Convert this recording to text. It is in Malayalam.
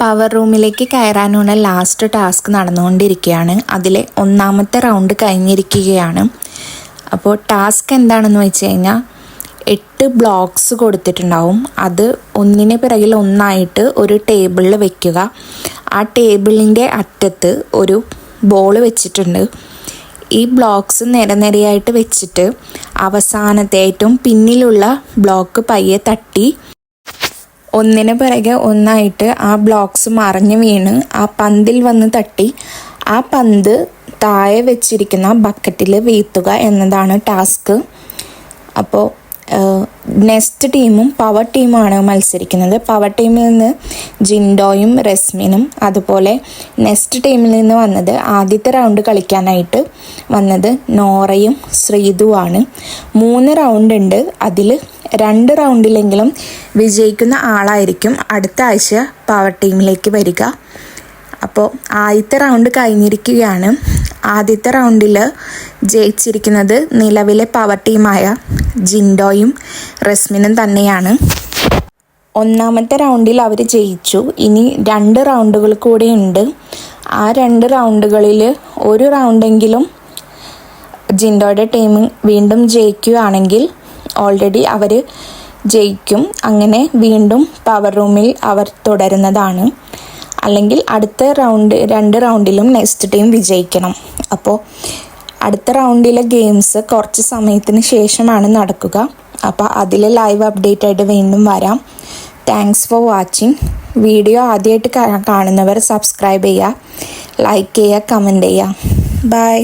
പവർ റൂമിലേക്ക് കയറാനുള്ള ലാസ്റ്റ് ടാസ്ക് നടന്നുകൊണ്ടിരിക്കുകയാണ്. അതിലെ ഒന്നാമത്തെ റൗണ്ട് കഴിഞ്ഞിരിക്കുകയാണ്. അപ്പോൾ ടാസ്ക് എന്താണെന്ന് വെച്ച് കഴിഞ്ഞാൽ എട്ട് ബ്ലോക്സ് കൊടുത്തിട്ടുണ്ടാവും. അത് ഒന്നിന് പിറകിൽ ഒന്നായിട്ട് ഒരു ടേബിളിൽ വെക്കുക. ആ ടേബിളിന്റെ അറ്റത്ത് ഒരു ബോൾ വെച്ചിട്ടുണ്ട്. ഈ ബ്ലോക്സ് നിരനിരയായിട്ട് വെച്ചിട്ട് അവസാനത്തെ ഏറ്റവും പിന്നിലുള്ള ബ്ലോക്ക് പയ്യെ തട്ടി ഒന്നിന് പിറകെ ഒന്നായിട്ട് ആ ബ്ലോക്സ് മറിഞ്ഞു വീണ് ആ പന്തിൽ വന്ന് തട്ടി. ആ പന്ത് താഴെ വെച്ചിരിക്കുന്ന ബക്കറ്റിൽ വീഴ്ത്തുക എന്നതാണ് ടാസ്ക്. അപ്പോൾ നെക്സ്റ്റ് ടീമും പവർ ടീമാണ് മത്സരിക്കുന്നത്. പവർ ടീമിൽ നിന്ന് ജിൻഡോയും റെസ്മിനും അതുപോലെ നെസ്റ്റ് ടീമിൽ നിന്ന് വന്നത് ആദ്യത്തെ റൗണ്ട് കളിക്കാനായിട്ട് വന്നത് നോറയും ശ്രീതുവാണ്. മൂന്ന് റൗണ്ട് ഉണ്ട്. അതിൽ രണ്ട് റൗണ്ടിലെങ്കിലും വിജയിക്കുന്ന ആളായിരിക്കും അടുത്ത ആഴ്ച പവർ ടീമിലേക്ക് വരിക. അപ്പോൾ ആദ്യത്തെ റൗണ്ട് കഴിഞ്ഞിരിക്കുകയാണ്. ആദ്യത്തെ റൗണ്ടിൽ ജയിച്ചിരിക്കുന്നത് നിലവിലെ പവർ ടീമായ ജിൻഡോയും റസ്മിനും തന്നെയാണ്. ഒന്നാമത്തെ റൗണ്ടിൽ അവർ ജയിച്ചു. ഇനി രണ്ട് റൗണ്ടുകൾ കൂടെ ഉണ്ട്. ആ രണ്ട് റൗണ്ടുകളിൽ ഒരു റൗണ്ടെങ്കിലും ജിൻഡോയുടെ ടീം വീണ്ടും ജയിക്കുകയാണെങ്കിൽ ഓൾറെഡി അവർ ജയിക്കും. അങ്ങനെ വീണ്ടും പവർ റൂമിൽ അവർ തുടരുന്നതാണ്. അല്ലെങ്കിൽ അടുത്ത റൗണ്ട് രണ്ട് റൗണ്ടിലും നെക്സ്റ്റ് ടീം വിജയിക്കണം. അപ്പോൾ അടുത്ത റൗണ്ടിലെ ഗെയിംസ് കുറച്ച് സമയത്തിന് ശേഷമാണ് നടക്കുക. അപ്പോൾ അതിൽ ലൈവ് അപ്ഡേറ്റ് ആയിട്ട് വീണ്ടും വരാം. താങ്ക്സ് ഫോർ വാച്ചിങ് വീഡിയോ ആദ്യമായിട്ട് കാണുന്നവർ സബ്സ്ക്രൈബ് ചെയ്യുക ലൈക്ക് ചെയ്യുക കമന്റ് ചെയ്യുക. ബൈ